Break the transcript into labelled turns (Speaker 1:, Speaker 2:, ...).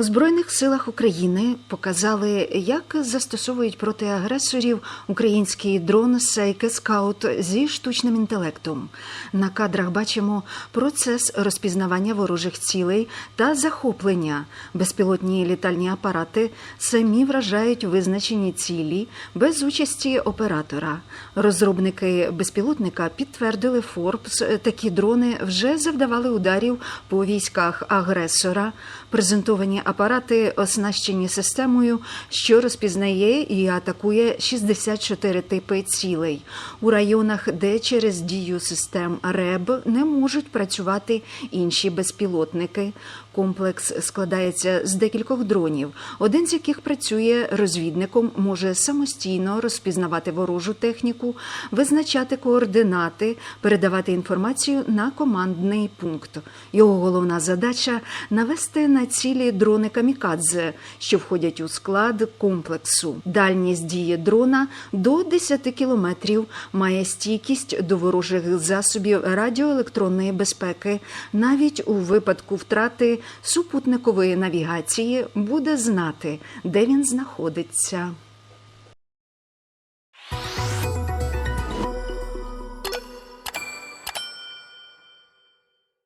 Speaker 1: У Збройних силах України показали, як застосовують проти агресорів український дрон Сейке Скаут зі штучним інтелектом. На кадрах бачимо процес розпізнавання ворожих цілей та захоплення. Безпілотні літальні апарати самі вражають визначені цілі без участі оператора. Розробники безпілотника підтвердили Forbes, такі дрони вже завдавали ударів по військах агресора. Презентовані апарати оснащені системою, що розпізнає і атакує 64 типи цілей у районах, де через дію систем РЕБ не можуть працювати інші безпілотники. Комплекс складається з декількох дронів. Один з яких працює розвідником, може самостійно розпізнавати ворожу техніку, визначати координати, передавати інформацію на командний пункт. Його головна задача навести на цілі дрони камікадзе, що входять у склад комплексу. Дальність дії дрона до 10 кілометрів має стійкість до ворожих засобів радіоелектронної безпеки. Навіть у випадку втрати супутникової навігації буде знати, де він знаходиться.